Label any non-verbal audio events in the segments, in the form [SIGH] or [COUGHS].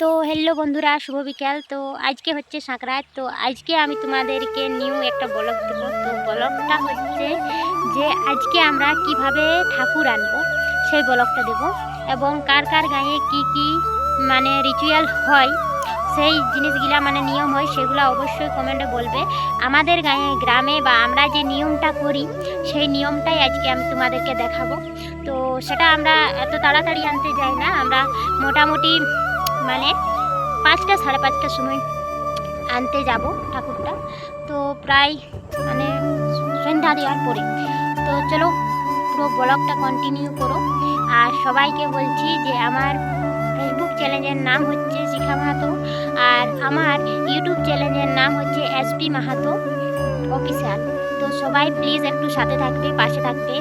তো হ্যালো বন্ধুরা, শুভ বিকাল। তো আজকে হচ্ছে সাঁকরাত। তো আজকে আমি তোমাদেরকে নিউ একটা ব্লগ দেবো। তো ব্লগটা হচ্ছে যে আজকে আমরা কীভাবে ঠাকুর আনব, সেই ব্লগটা দেব। এবং কার কার গায়ে কি কি মানে রিচুয়াল হয়, সেই জিনিসগুলা মানে নিয়ম হয়, সেগুলো অবশ্যই কমেন্টে বলবে। আমাদের গায়ে, গ্রামে বা আমরা যে নিয়মটা করি, সেই নিয়মটাই আজকে আমি তোমাদেরকে দেখাবো। তো সেটা আমরা এত তাড়াতাড়ি আনতে যাই না। আমরা মোটামুটি মানে পাঁচটা, সাড়ে পাঁচটার সময় আনতে যাব ঠাকুরটা। তো প্রায় মানে সন্ধ্যা দেওয়ার পরে। তো চলো পুরো ব্লগটা কন্টিনিউ করো। আর সবাইকে বলছি যে আমার ফেসবুক চ্যানেলের নাম হচ্ছে শিখা মাহাতো, আর আমার ইউটিউব চ্যানেলের নাম হচ্ছে এসপি মাহাতো অফিসিয়াল তো সবাই প্লিজ একটু সাথে থাকবে, পাশে থাকবে।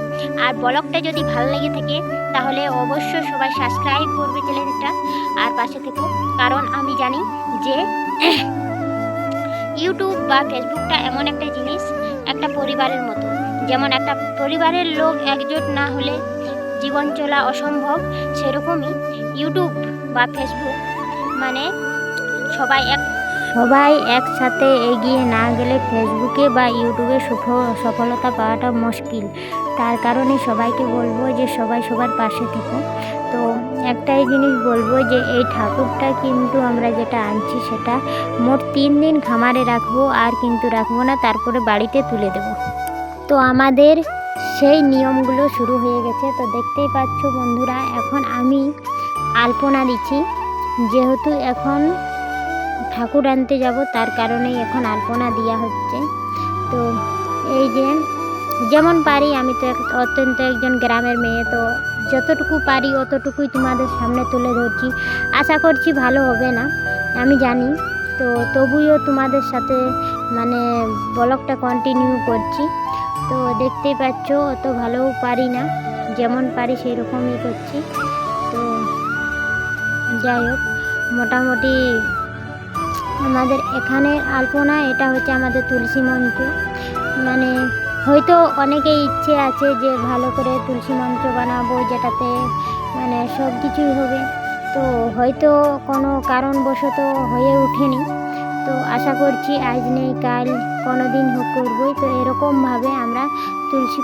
আর ব্লগটা যদি ভালো লেগে থাকে, তাহলে অবশ্যই সবাই সাবস্ক্রাইব করবে চ্যানেলটা আর পাশে থেকো, কারণ আমি জানি যে [COUGHS] ইউটিউব বা ফেসবুকটা এমন একটা জিনিস, একটা পরিবারের মতো। যেমন একটা পরিবারের লোক একজোট না হলে জীবন চলা অসম্ভব, সেরকমই ইউটিউব বা ফেসবুক মানে সবাই এক সবাই একসাথে এগিয়ে না গেলে ফেসবুকে বা ইউটিউবে সফ- সফলতা পাওয়াটা মুশকিল। তার কারণে সবাইকে বলব যে সবাই সবার পাশে থেকো। তো একটাই জিনিস বলব যে এই ঠাকুরটা কিন্তু আমরা যেটা আনছি সেটা মোট তিন দিন খামারে রাখব, আর কিন্তু রাখব না, তারপরে বাড়িতে তুলে দেব। তো আমাদের সেই নিয়মগুলো শুরু হয়ে গেছে। তো দেখতেই পাচ্ছ বন্ধুরা, এখন আমি আলপনা দিচ্ছি। যেহেতু এখন ঠাকুর আনতে যাব, তার কারণেই এখন আলপনা দেওয়া হচ্ছে। তো এই যে, যেমন পারি, আমি তো অত্যন্ত একজন গ্রামের মেয়ে, তো যতটুকু পারি অতটুকুই তোমাদের সামনে তুলে ধরছি। আশা করছি ভালো হবে না, আমি জানি। তো তবুও তোমাদের সাথে মানে ব্লগটা কন্টিনিউ করছি। তো দেখতেই পাচ্ছ, অত ভালোও পারি না, যেমন পারি সেই রকমই করছি। তো যাই হোক, মোটামুটি আমাদের এখানে আলপনা, এটা হচ্ছে আমাদের তুলসী মঞ্চ। মানে হয়তো অনেকের ইচ্ছে আছে যে ভালো করে তুলসী মঞ্চ বানাবো, যেটাতে মানে সব কিছুই হবে। তো হয়তো কোনো কারণবশত হয়ে ওঠেনি। তো আশা করছি আজ নেই, কাল কোনো দিন হোক করবই। তো এরকমভাবে আমরা তুলসী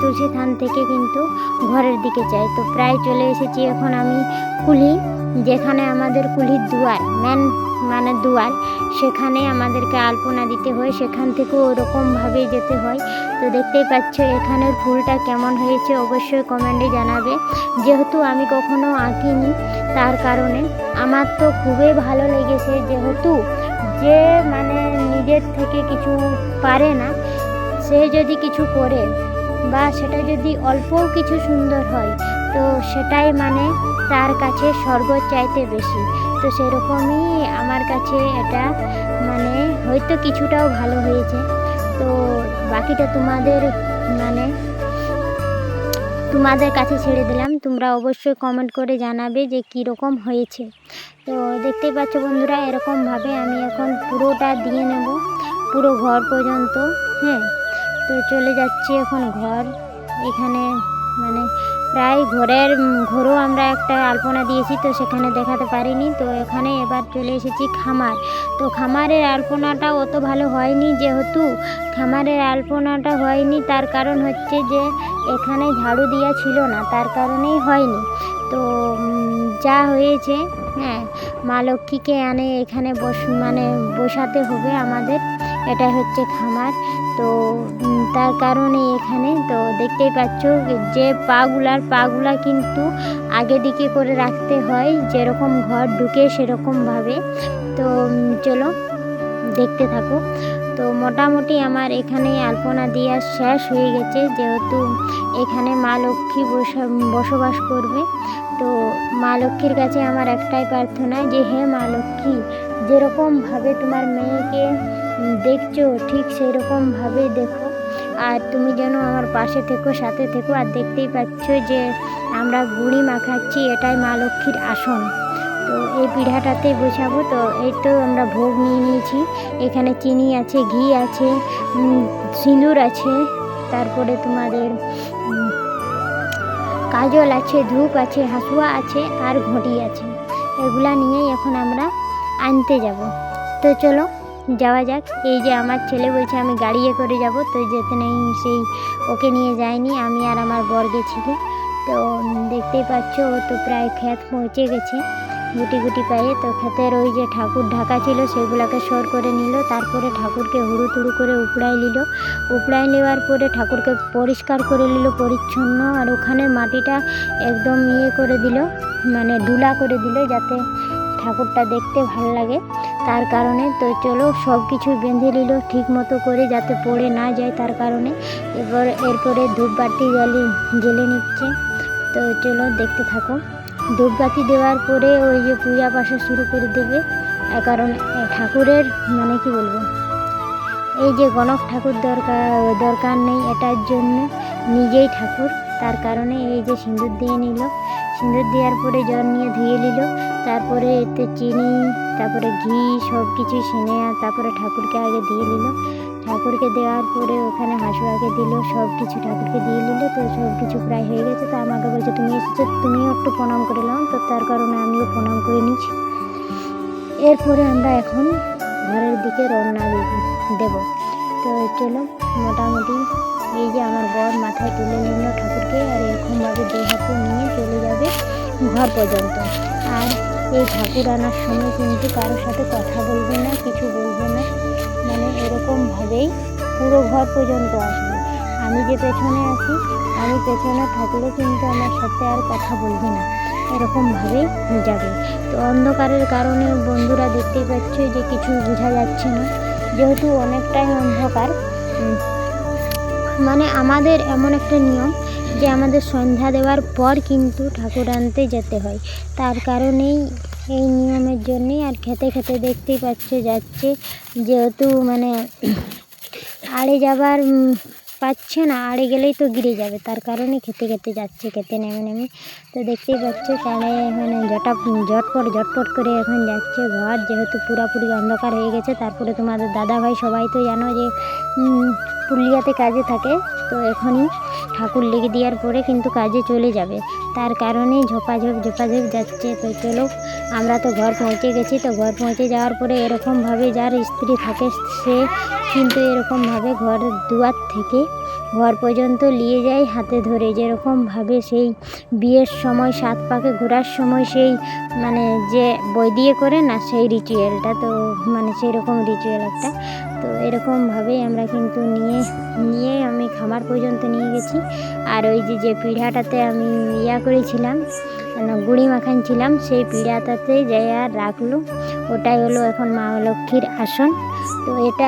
তুলসী থান থেকে কিন্তু ঘরের দিকে যাই। তো প্রায় চলে এসেছি, এখন আমি কুলি, যেখানে আমাদের কুলির দুয়ার মেন মানে দুয়ার, সেখানে আমাদেরকে আলপনা দিতে হয়, সেখান থেকেও ওরকমভাবেই যেতে হয়। তো দেখতেই পাচ্ছ এখানের ফুলটা কেমন হয়েছে, অবশ্যই কমেন্টে জানাবে। যেহেতু আমি কখনো আঁকিনি, তার কারণে আমার তো খুবই ভালো লেগেছে। যেহেতু যে মানে নিজের থেকে কিছু পারে না, সে যদি কিছু করে বা সেটা যদি অল্পও কিছু সুন্দর হয়, তো সেটাই মানে তার কাছে স্বর্গ চাইতে বেশি। তো সেরকমই আমার কাছে এটা মানে হয়তো কিছুটাও ভালো হয়েছে। তো বাকিটা তোমাদের মানে তোমাদের কাছে ছেড়ে দিলাম। তোমরা অবশ্যই কমেন্ট করে জানাবে যে কী রকম হয়েছে। তো দেখতেই পাচ্ছ বন্ধুরা, এরকমভাবে আমি এখন পুরোটা দিয়ে নেব। পুরো ঘর পর্যন্ত হ্যাঁ তো চলে যাচ্ছি এখন ঘর। এখানে মানে প্রায় ঘরের, ঘরেও আমরা একটা আলপনা দিয়েছি, তো সেখানে দেখাতে পারিনি। তো এখানে এবার চলে এসেছি খামার। তো খামারের আলপনাটা অত ভালো হয়নি, যেহেতু খামারের আলপনাটা হয়নি, তার কারণ হচ্ছে যে এখানে ঝাড়ু দেওয়া ছিল না, তার কারণেই হয়নি। তো যা হয়েছে হ্যাঁ মা লক্ষ্মীকে আনে এখানে বস মানে বসাতে হবে আমাদের। এটা হচ্ছে খামার। তো তার কারণে এখানে। তো দেখতেই পাচ্ছ যে পাগুলার, পাগুলা কিন্তু আগে দিকে করে রাখতে হয়। যেরকম ঘর ঢুকে সেরকমভাবে তো চলো, দেখতে থাকো। তো মোটামুটি আমার এখানে আলপনা দেওয়া শেষ হয়ে গেছে, যেহেতু এখানে মা লক্ষ্মী বসা বসবাস করবে। তো মা লক্ষ্মীর কাছে আমার একটাই প্রার্থনা যে, হে মা লক্ষ্মী, যেরকমভাবে তোমার মেয়েকে দেখছ, ঠিক সেই রকমভাবেই দেখো। আর তুমি যেন আমার পাশে থেকো, সাথে থেকো, আর দেখতেই পাচ্ছ যে আমরা গুড়ি মাখাচ্ছি, এটাই মা লক্ষ্মীর আসন। তো এই পিঠাটাতে বসাবো। তো এই তো আমরা ভোগ নিয়ে নিয়েছি। এখানে চিনি আছে, ঘি আছে সিঁদুর আছে, তারপরে তোমাদের কাজল আছে, ধূপ আছে, হাসুয়া আছে, আর ঘটি আছে। এগুলা নিয়েই এখন আমরা আনতে যাব। তো চলো, যাওয়া যাক। এই যে আমার ছেলে বলছে আমি গাড়িয়ে করে যাব। তো যেতে নেই, সেই ওকে নিয়ে যায়নি। আমি আর আমার বর গেছিলি। তো দেখতেই পাচ্ছ, ও তো প্রায় ক্ষেত পৌঁছে গেছে। গুটি গুটি পায়ে তো ক্ষেতের ওই যে ঠাকুর ঢাকা ছিল, সেগুলোকে সর করে নিল। তারপরে ঠাকুরকে হুড়ু তুড়ু করে উপড়াই নিল। উপড়াই নেওয়ার পরে ঠাকুরকে পরিষ্কার করে নিল পরিচ্ছন্ন, আর ওখানে মাটিটা একদম ইয়ে করে দিল মানে ডুলা করে দিল যাতে ঠাকুরটা দেখতে ভালো লাগে। তার কারণে তো চলো সব কিছু বেঁধে নিল ঠিক মতো করে যাতে পড়ে না যায় তার কারণে। এবার এরপরে ধূপবাতি জ্বালি জ্বেলে নিচ্ছে। তো চলো দেখতে থাকো। ধূপবাতি দেওয়ার পরে ওই যে পূজা পাশা শুরু করে দেবে। কারণ ঠাকুরের মানে কি বলব? এই যে গণক ঠাকুর দরকার দরকার নেই এটার জন্য নিজেই ঠাকুর। তার কারণে এই যে সিঁদুর দিয়ে নিল। সিঁদুর দেওয়ার পরে জল নিয়ে ধুয়ে নিল। তারপরে এতে চিনি, তারপরে ঘি সব কিছু সিনে তারপরে ঠাকুরকে আগে দিয়ে নিল। ঠাকুরকে দেওয়ার পরে ওখানে হাঁসুয়াকে দিল সব কিছু ঠাকুরকে দিয়ে নিল। তো সব কিছু প্রায় হয়ে গেছে। তো আমাকে বলছে, তুমি এসেছ, তুমিও একটু প্রণাম করে নাও। তো তার কারণে আমিও প্রণাম করে নিচ্ছি। এরপরে আমরা এখন ঘরের দিকে রওনা দিব। তো চলো, মোটামুটি এই যে আমার বর মাথায় তুলে নিল ঠাকুরকে, আর এরকমভাবে দুই হাতে নিয়ে চলে যাবে। ঘর পর্যন্ত। আর এই ঠাকুর আনার সময় কিন্তু কারোর সাথে কথা বলবে না, কিছু বলবে না। মানে এরকমভাবেই পুরো ঘর পর্যন্ত আসবে। আমি যে পেছনে আছি, আমি পেছনে থাকলেও কিন্তু আমার সাথে আর কথা বলবে না। এরকমভাবেই যাবে। তো অন্ধকারের কারণে বন্ধুরা দেখতেই পাচ্ছ যে কিছু বোঝা যাচ্ছে না। যেহেতু অনেকটাই অন্ধকার মানে আমাদের এমন একটা নিয়ম যে আমাদের সন্ধ্যা দেওয়ার পর কিন্তু ঠাকুর আনতে যেতে হয়। তার কারণেই এই নিয়মের জন্যেই আর খেতে খেতে দেখতেই পাচ্ছে যাচ্ছে, যেহেতু মানে আড়ে যাবার পাচ্ছে না, আড়ে গেলেই তো গিরে যাবে। তার কারণে খেতে খেতে যাচ্ছে, খেতে নেমে নেমে। তো দেখতেই পাচ্ছে কানে মানে জটা, ঝটপট ঝটপট করে এখন যাচ্ছে ঘর। যেহেতু পুরাপুরি অন্ধকার হয়ে গেছে, তারপরে তোমাদের দাদা ভাই সবাই তো জানো যে পুরুলিয়াতে কাজে থাকে। তো এখনই ঠাকুর লেগে দেওয়ার পরে কিন্তু কাজে চলে যাবে। তার কারণে ঝোপাঝোপ ঝোপাঝোপ যাচ্ছে তো চলো, আমরা তো ঘর পৌঁছে গেছি, তো ঘর পৌঁছে যাওয়ার পরে এরকমভাবে যার স্ত্রী থাকে সে কিন্তু এরকমভাবে ঘর দুয়ার থেকে ঘর পর্যন্ত নিয়ে যায় হাতে ধরে। যেরকমভাবে সেই বিয়ের সময়, সাত পাকে ঘোরার সময় সেই মানে যে বই দিয়ে করে না, সেই রিচুয়ালটা তো মানে সেই রকম রিচুয়াল একটা। তো এরকমভাবেই আমরা কিন্তু নিয়ে নিয়ে আমি খামার পর্যন্ত নিয়ে গেছি। আর ওই যে যে পিঠাটাতে আমি ইয়া করেছিলাম মানে গুড়ি মাখানছিলাম, সেই পিঠাটাতে যাই আর রাখল, ওটাই হলো এখন মা লক্ষ্মীর আসন। তো এটা